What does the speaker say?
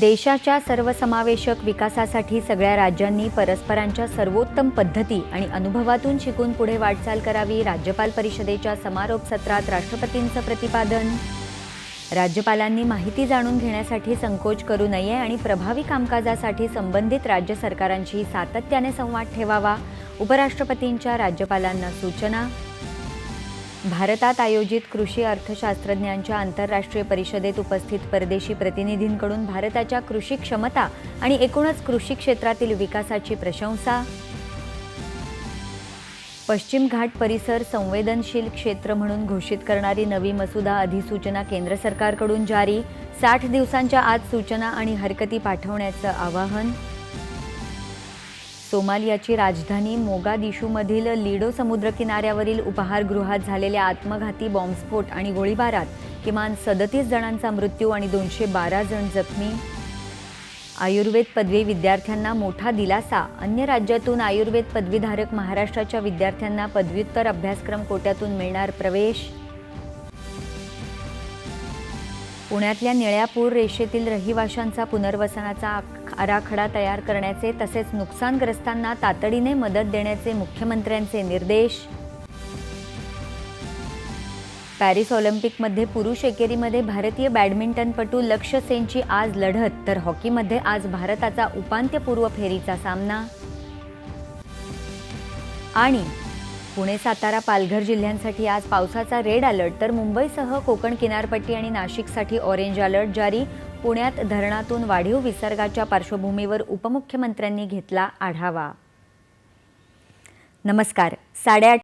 देशाच्या सर्वसमावेशक विकासासाठी सगळ्या राज्यांनी परस्परांच्या सर्वोत्तम पद्धती आणि अनुभवातून शिकून पुढे वाटचाल करावी. राज्यपाल परिषदेच्या समारोप सत्रात राष्ट्रपतींचं प्रतिपादन. राज्यपालांनी माहिती जाणून घेण्यासाठी संकोच करू नये आणि प्रभावी कामकाजासाठी संबंधित राज्य सरकारांशी सातत्याने संवाद ठेवावा. उपराष्ट्रपतींच्या राज्यपालांना सूचना. भारतात आयोजित कृषी अर्थशास्त्रज्ञांच्या आंतरराष्ट्रीय परिषदेत उपस्थित परदेशी प्रतिनिधींकडून भारताच्या कृषी क्षमता आणि एकूणच कृषी क्षेत्रातील विकासाची प्रशंसा. पश्चिम घाट परिसर संवेदनशील क्षेत्र म्हणून घोषित करणारी नवी मसुदा अधिसूचना केंद्र सरकारकडून जारी. साठ दिवसांच्या आत सूचना आणि हरकती पाठवण्याचं आवाहन. सोमालियाची राजधानी मोगादिशूमधील लिडो समुद्रकिनाऱ्यावरील उपहारगृहात झालेल्या आत्मघाती बॉम्बस्फोट आणि गोळीबारात किमान सदतीस जणांचा मृत्यू आणि दोनशे बारा जण जखमी. आयुर्वेद पदवी विद्यार्थ्यांना मोठा दिलासा. अन्य राज्यातून आयुर्वेद पदवीधारक महाराष्ट्राच्या विद्यार्थ्यांना पदव्युत्तर अभ्यासक्रम कोट्यातून मिळणार प्रवेश. पुण्यातल्या निळ्यापूर रेषेतील रहिवाशांचा पुनर्वसनाचा आराखडा तयार करण्याचे तसेच नुकसानग्रस्तांना तातडीने मदत देण्याचे मुख्यमंत्र्यांचे निर्देश. पॅरिस ऑलिम्पिकमध्ये पुरुष एकेरीमध्ये भारतीय बॅडमिंटनपटू लक्ष्य सेनची आज लढत तर हॉकीमध्ये आज भारताचा उपांत्यपूर्व फेरीचा सामना. आणि पुणे सातारा पालघर जिल्ह्यांसाठी आज पावसाचा रेड अलर्ट तर मुंबईसह कोकण किनारपट्टी आणि नाशिकसाठी ऑरेंज अलर्ट जारी पुण्यात धरणातून वाढीव विसर्गाच्या पार्श्वभूमीवर उपमुख्यमंत्र्यांनी घेतला आढावा. नमस्कार. साडेआठ